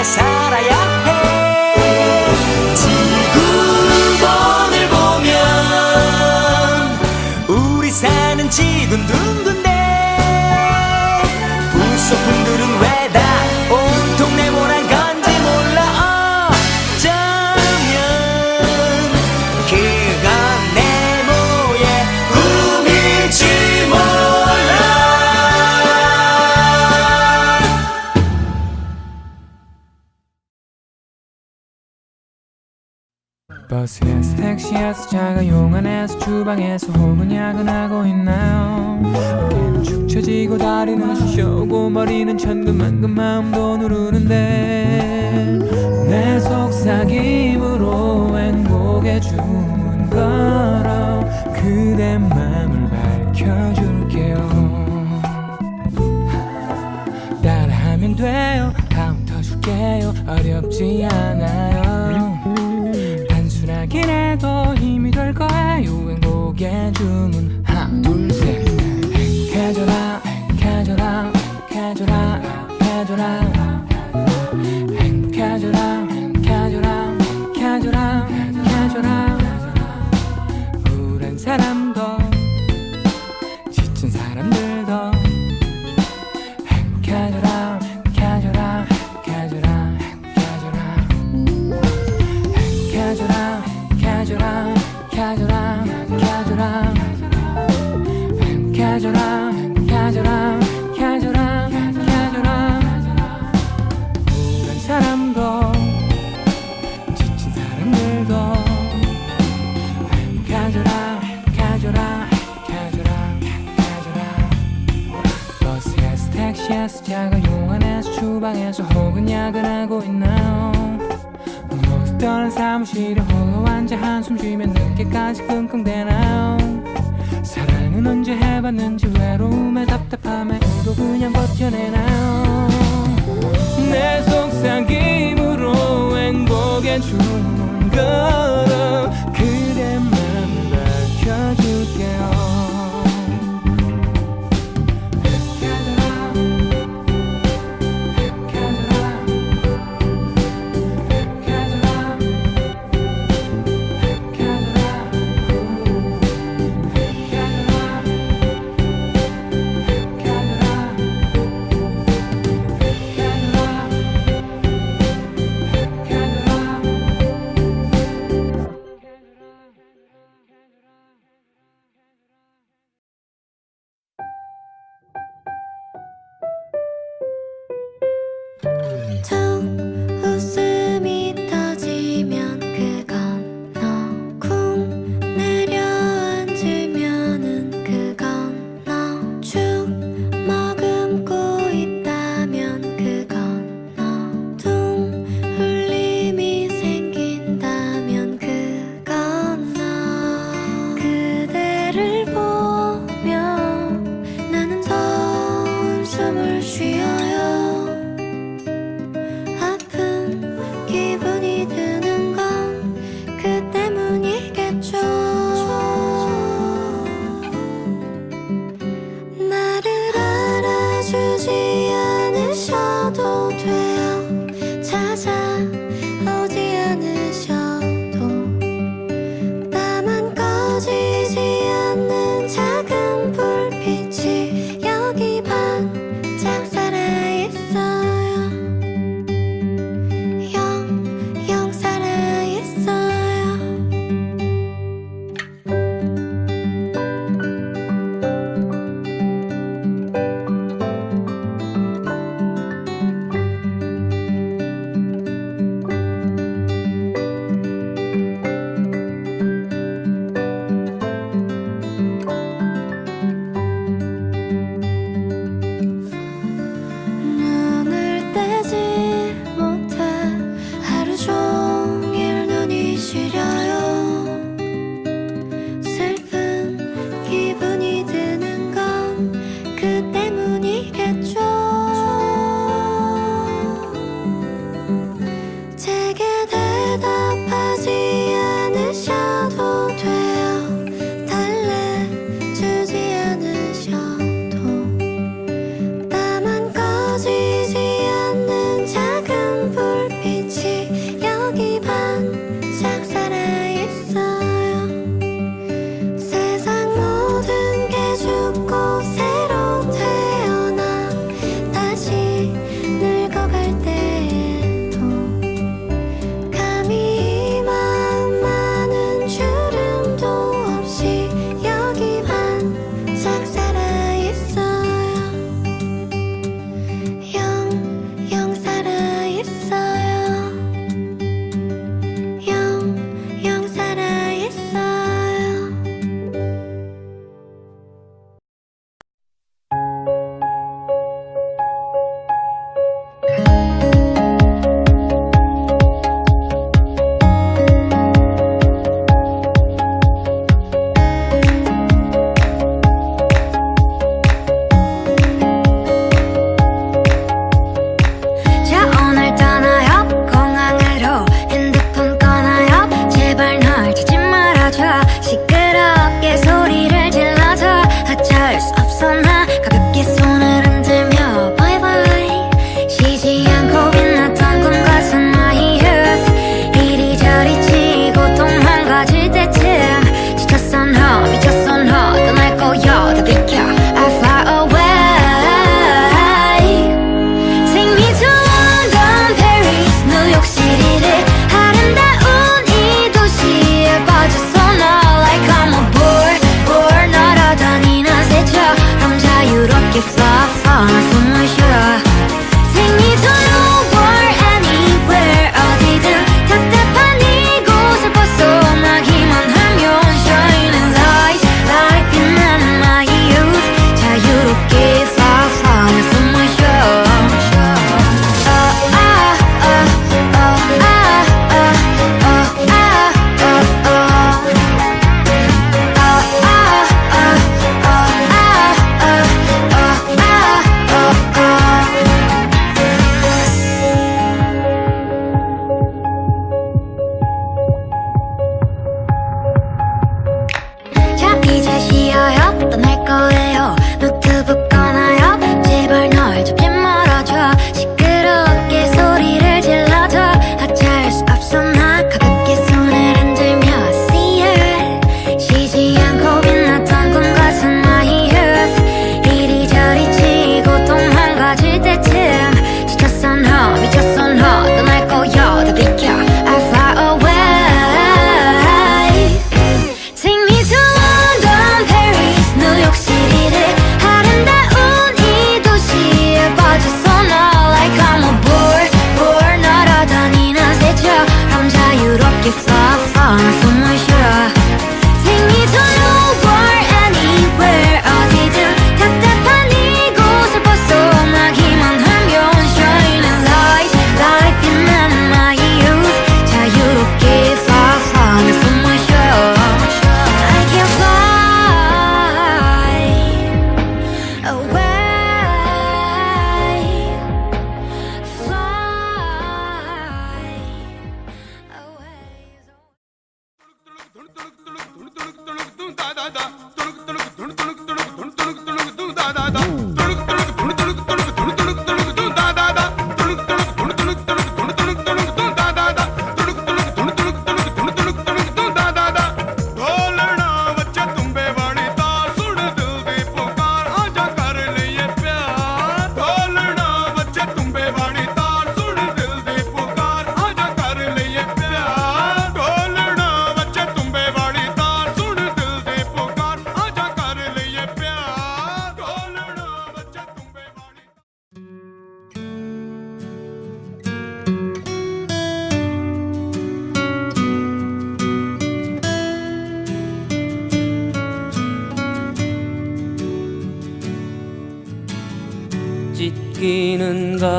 regresar. 버스에서 택시에서 자가용 안에서 주방에서 혹은 야근하고 있나요? 어깨는 축 처지고 다리는 쑤셔오고 머리는 천근만근 마음도 누르는데 내 속삭임으로 행복의 주문 걸어 그대 맘을 밝혀줄게요. 따라하면 돼요. 카운터 줄게요. 어렵지 않아요 거예요? 행복의 주문. 하나 둘셋. 행복해져라 행복해져라 행복해져라 행복해져라. 행복해져라 행복해져라 행복해져라 행복해져라. 우울한 사람도 지친 사람들 주방에서 혹은 야근하고 있나요? 모습 떠난 사무실에 홀로 앉아 한숨 쉬면 늦게까지 끙끙대나요? 사랑은 언제 해봤는지 외로움에 답답함에 도 그냥 버텨내나요? 내 속삭임으로 행복의 주문 걸어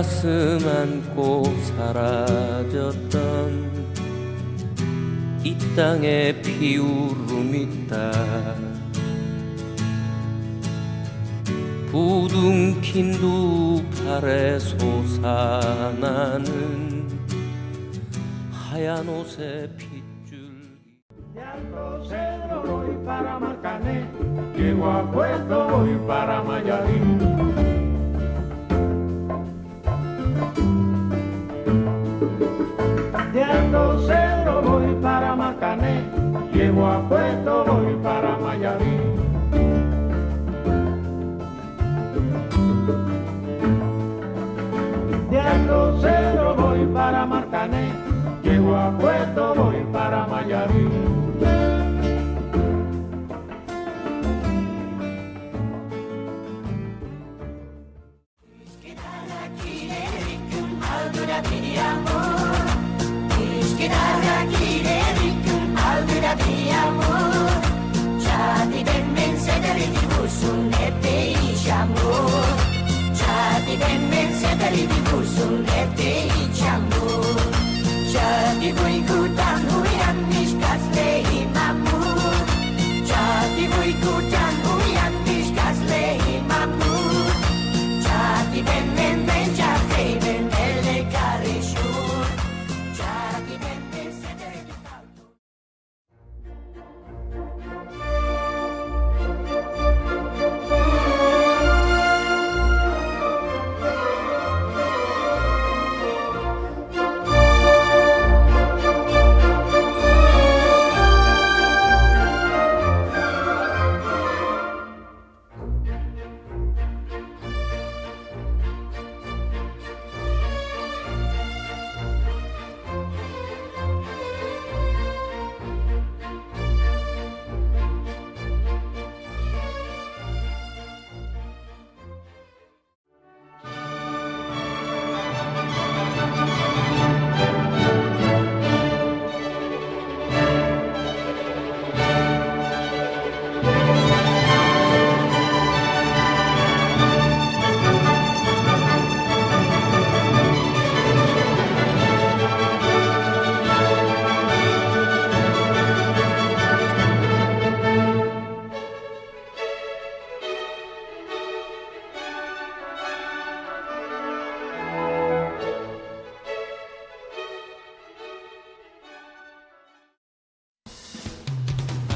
가슴 안고 사라졌던 이 땅에 비울음 있다. 부둥킨 두 팔에 솟아나는 하얀 옷에 핏줄 Llegó a Puerto y para Mayarín De Alto Cedro voy para Macané, llevo a Puerto voy para Mayarí. De Alto Cedro voy para Marcané, llevo a Puerto voy para Mayarí.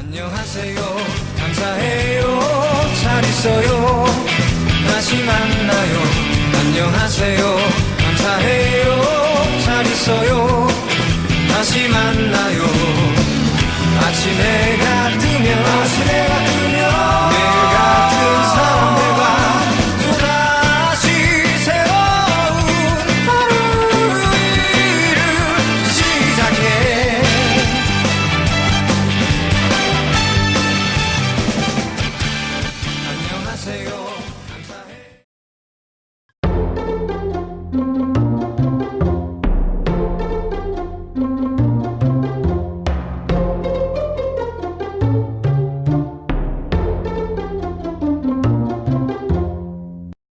안녕하세요. 감사해요. 잘 있어요. 다시 만나요. 안녕하세요. 감사해요. 잘 있어요. 다시 만나요. 아침해